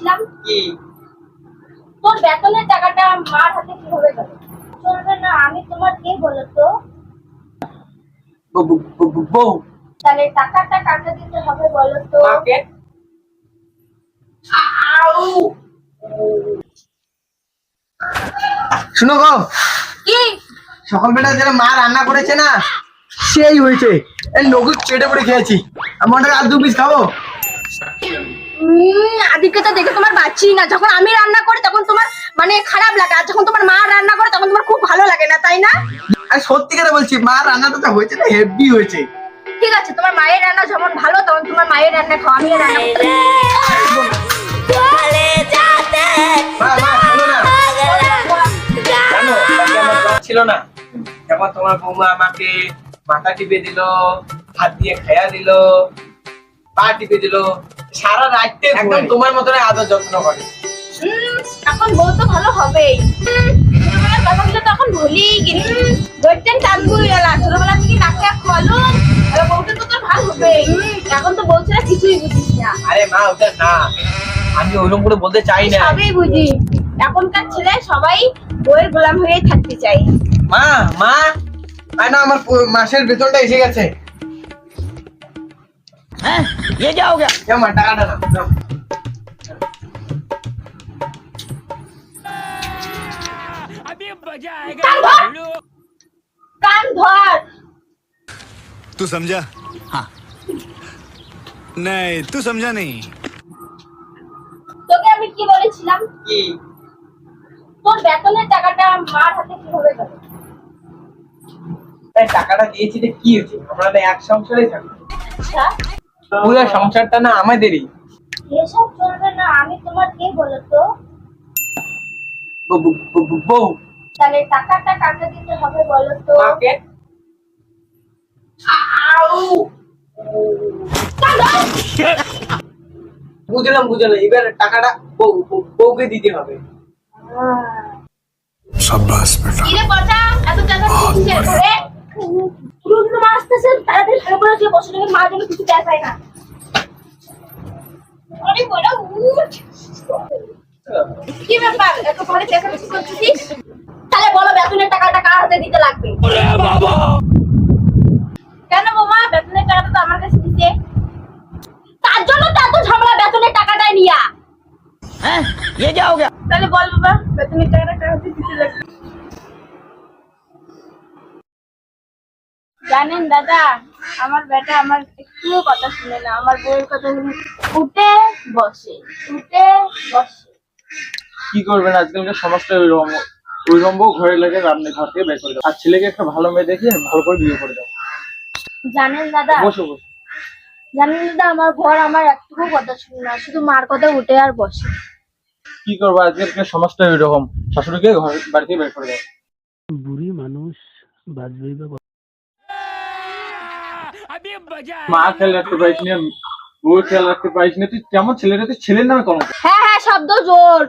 বলেছিলাম কি? তোর বেতনের টাকাটা মার হাতে কীভাবে গেল চলবে না আমি তোমার কে বলো তো? বউ- তাহলে টাকাটা কাকে দিতে হবে বলো তো? মাকে আউ। শুনো গো কি? সকালবেলা যেন মা রান্না করেছে না সেই হয়েছে। এই লঘু চেটে পড়ে খেয়েছি। আমার আর দু পিস খাব। আদিকে দেখে তোমার বাচ্চি না। যখন আমি রান্না করি তখন তোমার মানে খারাপ লাগে। আর যখন তোমার মা রান্না করে তখন তোমার খুব ভালো লাগে না তাই না? আর সত্যি করে বলছি মা রান্নাটা তো হয়েছে না হেভি হয়েছে। ঠিক আছে তোমার মায়ের রান্না যেমন ভালো তখন তোমার মায়ের রান্না খাও আমি রান্না ছিল না যখন তোমার বৌমা আমাকে মাথা টিপে দিল হাত দিয়ে খেয়া দিল পা টিপে দিল সারা রাত্রে একদম তোমার মতন আদর যত্ন করে। এখন বউ তো ভালো হবেই। কথাগুলো তো এখন ভুলেই গেছি। ধরতেন টানবুই ছোটবেলা থেকে নাকে খোয়ালো আর বউটা তো তোর ভালো হবেই। এখন তো বউ ছাড়া কিছুই বুঝিস না। আরে মা ওটা না। আমি ওরকম করে বলতে চাই না। সবই বুঝি। এখনকার ছেলে সবাই বউয়ের গোলাম হয়ে থাকতে চাই মা মা। আয় না আমার মাসের বেতনটা এসে গেছে। ये क्या हो गया নাও মা টাকাটা নাও, নাও अभी मजा कान भर। आएगा কান ধর तू समझा हाँ नहीं तू समझा नहीं তোকে আমি কি বলেছিলাম কি তোর বেতনের টাকাটা মার হাতে কিভাবে গেল তাই টাকাটা দিয়েছি যে কি হয়েছে আমরা তো এক সংসারে থাকি আচ্ছা পুরো সংসারটা না আমাদেরই। টাকাটা বুঝলাম বুঝলাম। এবার টাকাটা বউকে দিতে হবে। বেটা। মা যেন কিছু দেখায় না আরে বড় উঠ কি ব্যাপার এত ঘরে দেখা কিছু করছিস তাহলে বলো বেতনের টাকাটা কার হাতে দিতে লাগবে কেন বাবা বেতনের টাকাটা তো আমার কাছে দিতে তার জন্য তো এত ঝামেলা বেতনের টাকাটাই নিয়া हैं? ये क्या हो गया তাহলে বল বাবা বেতনের টাকাটা কার হাতে দিতে লাগবে জানেন দাদা আমার বেটা আমার একটুও কথা শুনে না আমার বউয়ের কথা শুনে উঠে বসে উঠে বসে। কি করবেন? আজকালকার সমাজটা ওই রকম ওই রকম ঘরে লাগে রান্না ঘর থেকে বের করে দাও। আর ছেলেকে একটা ভালো মেয়ে দেখে ভালো করে বিয়ে করে দাও। জানেন দাদা? বসো বসো। জানেন দাদা আমার ঘর আমার একটুকু কথা শুনে না শুধু মার কথা উঠে আর বসে। কি করব? আজকালকার সমাজটা ওই রকম শাশুড়িকে ঘর বাড়িতে বের করে দাও। বুড়ি মানুষ বা মা খেয়াল রাখতে পারিস না বউ খেয়াল রাখতে পারিস না তুই কেমন ছেলেটা তুই ছেলের নামে কলঙ্ক। হ্যাঁ হ্যাঁ শব্দ জোর।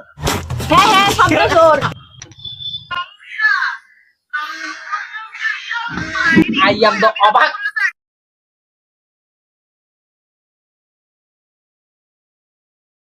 হ্যাঁ হ্যাঁ শব্দ জোর। আই অবাক।